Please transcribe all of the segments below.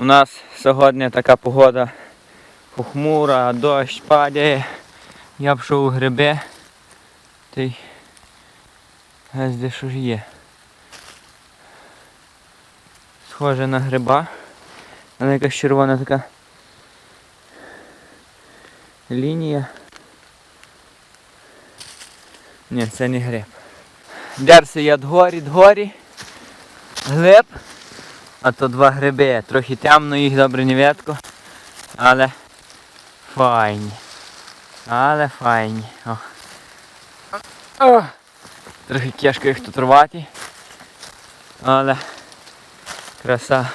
У нас сьогодні така погода похмура, дощ падає. Я пішов у гриби. Та й ось де що ж є. Схоже на гриба. Але якась червона така лінія. Ні, це не гриб. Дерся я дгорі, дгорі. Глиб. А то два гриби. Трохи темно їх добре не видко. Але файні. Але файні. О. О. Трохи тяжко їх тут рвати. Але краса.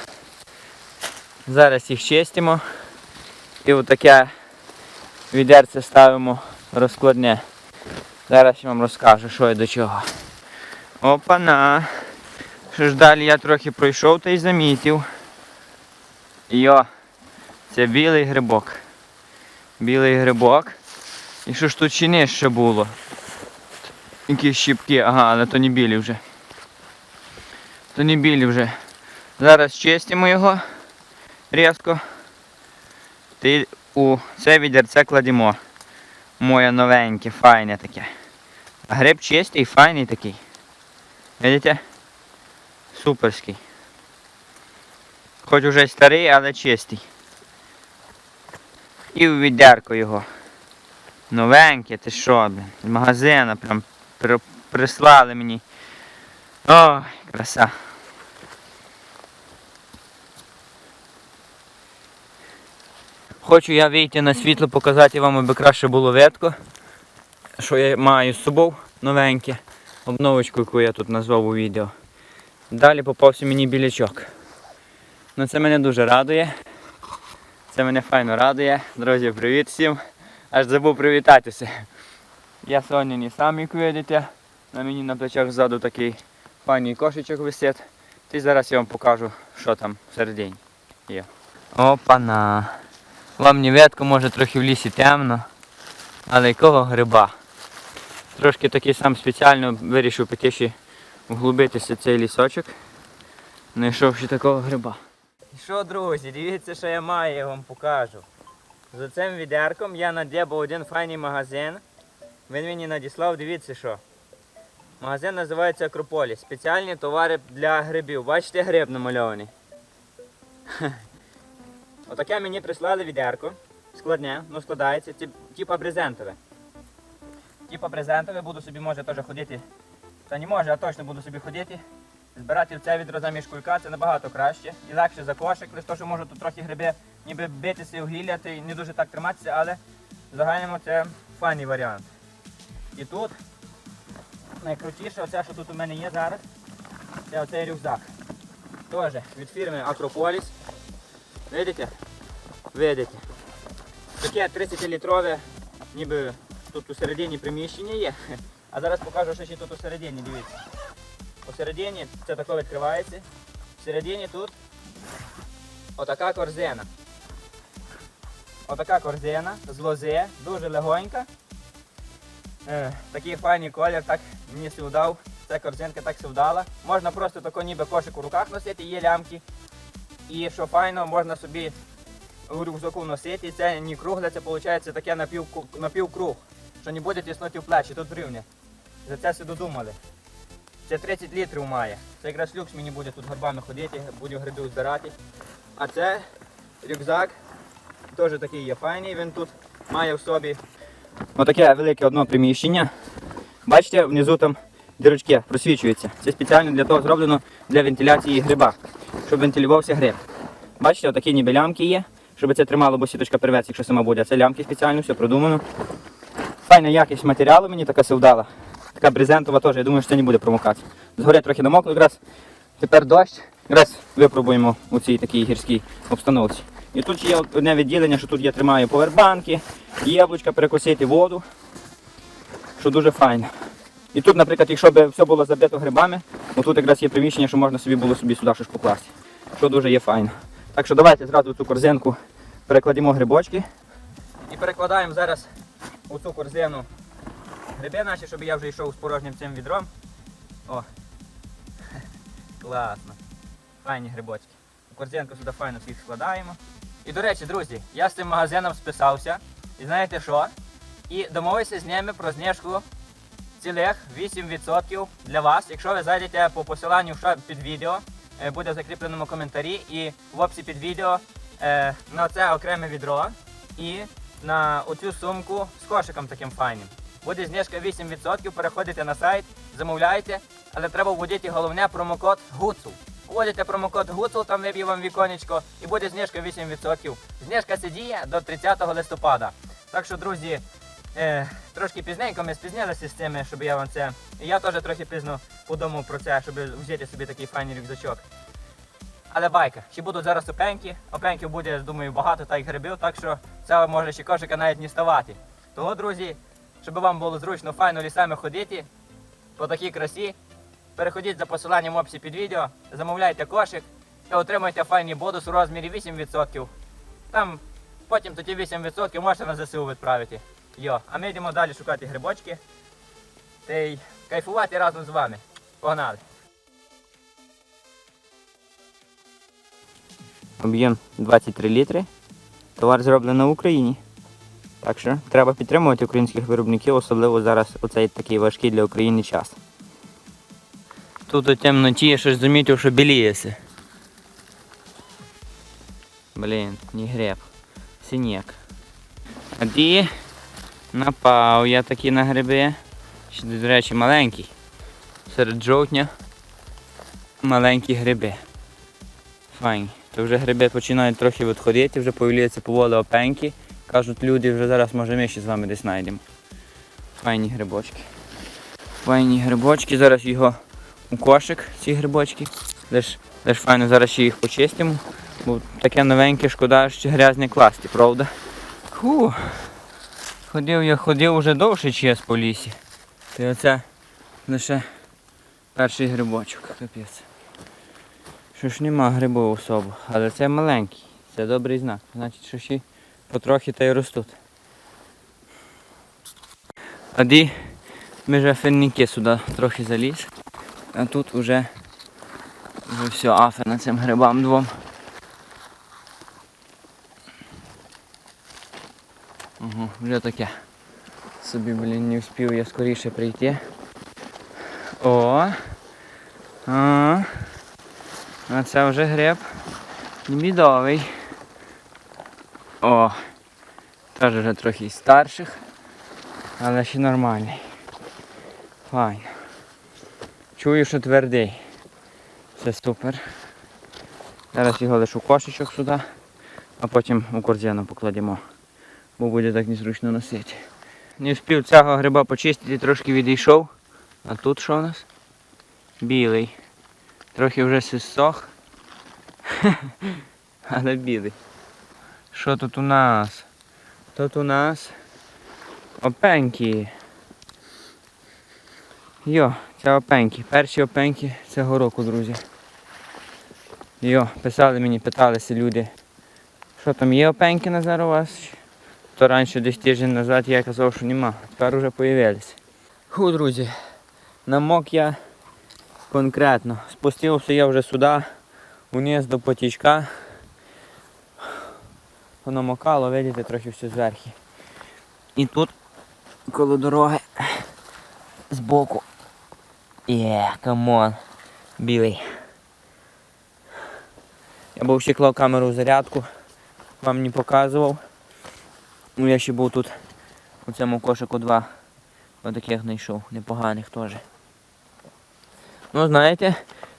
Зараз їх чистимо. І отаке відерце ставимо розкладне. Зараз я вам розкажу, що і до чого. Опана. Що ж далі я трохи пройшов та й замітив. Йо, це білий грибок. Білий грибок. І що ж тут ще було? Якісь щіпки, ага, але то не білі вже. То не білі вже. Зараз чистимо його різко. Ти у це відерце кладемо. Моє новеньке, файне таке. А гриб чистий, файний такий. Видите? Суперський. Хоч уже старий, але чистий. І у відерко його. Новеньке, ти що, блін. З магазина прям при- прислали мені. Ой, краса. Хочу я вийти на світло, показати вам, аби краще було видко. Що я маю з собою новеньке. Обновочку, яку я тут назвав у відео. Далі попався мені білячок. Ну це мене дуже радує. Це мене файно радує. Друзі, привіт всім. Аж забув привітатися. Я сьогодні не сам, як видите. На мені на плечах ззаду такий файний кошечок висить. І зараз я вам покажу, що там всередині є. Опана. Вам не видко, може трохи в лісі темно. Але якого гриба? Трошки такий сам спеціально вирішив піти ще вглубитися цей лісочок. Знайшовши такого гриба. І що, друзі, дивіться, що я маю, я вам покажу. За цим відерком я надібав один файний магазин. Він мені надіслав, дивіться що. Магазин називається Акрополіс. Спеціальні товари для грибів. Бачите, гриб намальований. Отаке мені прислали відерко. Складне, ну складається, тип- типа брезентове. Типа брезентове, буду собі може теж ходити. Та не може, а точно буду собі ходити. Збирати в це відро заміж кулька, це набагато краще. І легше за кошик, лише то, що можу тут трохи гриби ніби битися гілля, та не дуже так триматися, але в загальному це файний варіант. І тут найкрутіше, оце, що тут у мене є зараз, це оцей рюкзак. Теж від фірми Акрополіс. Видите? Видите? Таке 30-літрове, ніби тут у середині приміщення є. А зараз покажу, що ще тут у середині, дивіться. Посередині це тако відкривається. Всередині тут отака корзина. Отака корзина з лози, дуже легонька. Е, такий файний колір, так мені се вдав. Ця корзинка так се вдала. Можна просто тако ніби кошик у руках носити, є лямки. І що файно, можна собі у рюкзаку носити. Це не кругле, це виходить таке напівкруг, що не буде тиснути в плечі, тут рівня. За це все додумали. Це 30 літрів має. Це якраз люкс мені буде тут горбами ходити, буду грибів збирати. А це рюкзак, теж такий є файний, він тут має в собі отаке велике одно приміщення. Бачите, внизу там дірочки просвічуються. Це спеціально для того зроблено для вентиляції гриба, щоб вентилювався гриб. Бачите, отакі ніби лямки є, щоб це тримало, бо сіточка приветься, якщо сама буде. Це лямки спеціально, все продумано. Файна якість матеріалу мені така совдала. Така брезентова теж, я думаю, що це не буде промокати. Згори трохи намокло, якраз тепер дощ. Якраз випробуємо у цій такій гірській обстановці. І тут є одне відділення, що тут я тримаю повербанки, яблучка, перекусити воду, що дуже файно. І тут, наприклад, якщо б все було забито грибами, тут якраз є приміщення, що можна собі було собі сюди щось покласти. Що дуже є файно. Так що давайте зразу цю корзинку перекладемо грибочки. І перекладаємо зараз у цю корзину гриби наші, щоб я вже йшов з порожнім цим відром. О! Класно. Файні грибочки. корзинку сюди файно всіх складаємо. І до речі, друзі, я з цим магазином списався. І знаєте що? І домовився з ними про знижку цілих 8% для вас. Якщо ви зайдете по посиланню під відео, е, буде в закріпленому коментарі і в описі під відео е, на це окреме відро і на оцю сумку з кошиком таким файним. Буде знижка 8%, переходите на сайт, замовляйте, але треба вводити головне промокод ГУЦУ. Вводите промокод ГУЦУ, там виб'є вам віконечко і буде знижка 8%. Знижка це діє до 30 листопада. Так що, друзі, е, трошки пізненько ми спізнилися з цими, щоб я вам це. І я теж трохи пізно подумав про це, щоб взяти собі такий файний рюкзачок. Але байка, ще будуть зараз опеньки. Опеньків буде, думаю, багато та й грибів, так що це може ще кошика навіть не ставати. Того, друзі, щоб вам було зручно, файно лісами ходити по такій красі, переходіть за посиланням в описі під відео, замовляйте кошик і отримуйте файний бонус у розмірі 8%. Там потім тоді 8% можете на ЗСУ відправити. Йо, а ми йдемо далі шукати грибочки та й кайфувати разом з вами. Погнали! Об'єм 23 літри. Товар зроблено в Україні. Так що треба підтримувати українських виробників, особливо зараз у цей такий важкий для України час. Тут у темноті я щось замітив, що біліється. Блін, не греб. Синяк. А ді напав я такі на гриби. Ще, до речі, маленький. Серед жовтня маленькі гриби. Файні. То вже гриби починають трохи відходити, вже появляються поволі опеньки. Кажуть люди, вже зараз може ми ще з вами десь знайдемо. Файні грибочки. Файні грибочки, зараз його у кошик, ці грибочки. Лиш, лиш файно зараз ще їх почистимо. Бо таке новеньке, шкода, що грязне класти, правда? Ху. Ходив я ходив уже довше час по лісі. Та оце лише перший грибочок. Капець. Що ж нема грибов особо, але це маленький. Це добрий знак. Значить, що ще потрохи та й ростуть. Вже ферніки сюди трохи заліз. А тут вже, вже все, афер на цим грибам двом. Угу, вже таке. Собі, блін, не встиг я скоріше прийти. О! А, а це вже гриб. Мідовий. О! Теж вже трохи старших, але ще нормальний. Файно. Чую, що твердий. Це супер. Зараз його лишу кошечок сюди, а потім у корзину покладемо, бо буде так незручно носити. Не встиг цього гриба почистити, трошки відійшов. А тут що у нас? Білий. Трохи вже сисох. Але білий. Що тут у нас? Тут у нас опеньки. Йо, це опеньки. Перші опеньки цього року, друзі. Йо, писали мені, питалися люди, що там є опеньки Назар у вас? То раніше десь тиждень назад я казав, що нема. Тепер вже з'явилися. Ху, друзі, намок я конкретно. Спустився я вже сюди, униз до потічка. Воно мокало, видите, трохи все зверху. І тут коло дороги збоку. Є, камон. Білий. Я був ще клав камеру в зарядку, вам не показував. Ну я ще був тут у цьому кошику два отаких знайшов, непоганих теж. Ну знаєте,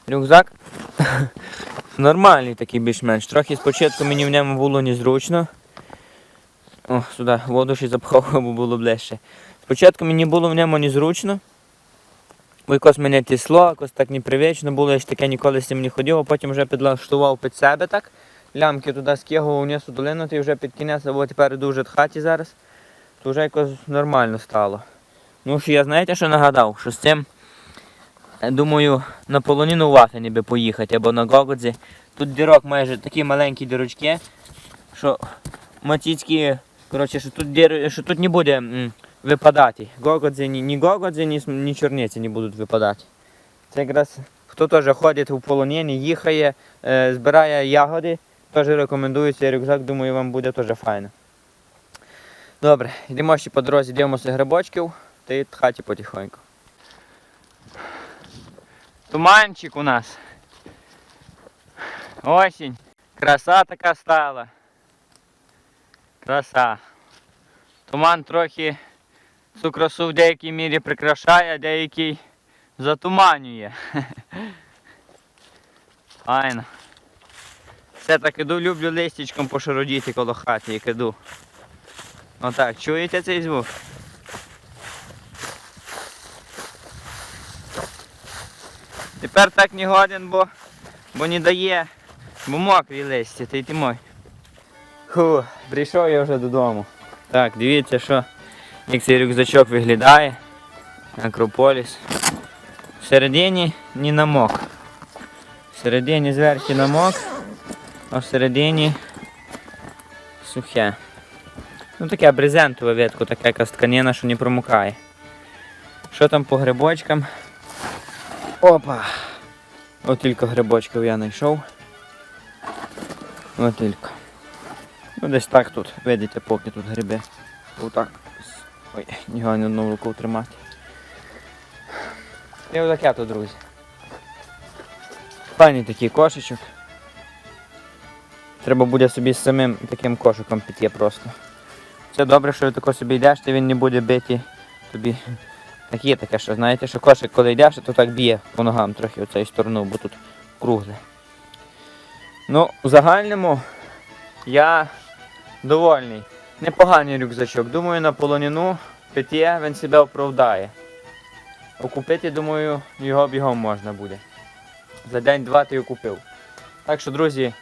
рюкзак нормальний такий більш-менш. Трохи спочатку мені в ньому було незручно. О, сюди воду ще запхав, бо було ближче. Спочатку мені було в ньому незручно. Бо якось мене тісло, якось так непривично було, я ж таке ніколи з цим не ходив, а потім вже підлаштував під себе так. Лямки туди скигував вниз у долину, і вже під кінець, або тепер іду вже в хаті зараз, то вже якось нормально стало. Ну що я знаєте, що нагадав? Що з цим, думаю, на полоніну Вафені би поїхати або на Гогодзі. Тут дірок майже такі маленькі дірочки, що матіцькі, коротше, що тут, дір, що тут не буде м, випадати. Гогодзі, ні, ні Гогодзі, ні, ні чорниці не будуть випадати. Це якраз хто теж ходить у полонині, їхає, е, збирає ягоди, теж рекомендую цей рюкзак, думаю, вам буде теж файно. Добре, йдемо ще по дорозі, дивимося грибочків та й хаті потихоньку. Туманчик у нас. Осінь. Краса така стала. Краса. Туман трохи цю красу в деякій мірі прикрашає, а деякий затуманює. Файно. Все так іду, люблю листячком пошародіти коло хати, як іду. Отак, чуєте цей звук? Тепер так не годен, бо, бо не дає, бо мокрі листя, ти ти мой. Фу, прийшов я вже додому. Так, дивіться, що як цей рюкзачок виглядає. Акрополіс. Всередині не намок. Всередині зверху намок, а всередині сухе. Ну таке брезентове ветку, така якась тканина, що не промокає. Що там по грибочкам? Опа! От тільки грибочків я знайшов. От тільки. Ну десь так тут, видите, поки тут гриби. Отак. Ой, нього не одну руку тримати. І отаке тут, друзі. Файний такий кошечок. Треба буде собі з самим таким кошиком піти просто. Це добре, що тако собі йдеш, то він не буде бити тобі. Так є таке, що знаєте, що кошик, коли йдеш, то так б'є по ногам трохи оцею сторону, бо тут кругле. Ну, в загальному я довольний. Непоганий рюкзачок. Думаю, на полонину п'яті він себе оправдає. Окупити, думаю, його бігом можна буде. За день-два ти його купив. Так що, друзі,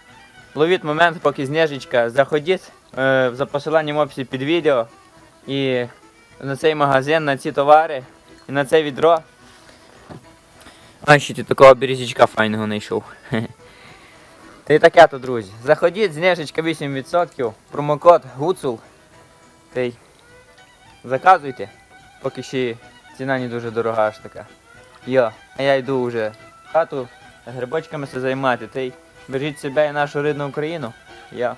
ловіть момент, поки знижечка, заходіть е, за посиланням в описі під відео і на цей магазин, на ці товари і на це відро. А ще ти такого березічка файного знайшов. Та й таке то, друзі. Заходіть, знижечка 8%, промокод GUCUL. Та й заказуйте, поки ще ціна не дуже дорога аж така. Йо, а я йду вже в хату грибочками займати. Та й бережіть себе і нашу рідну Україну. Я.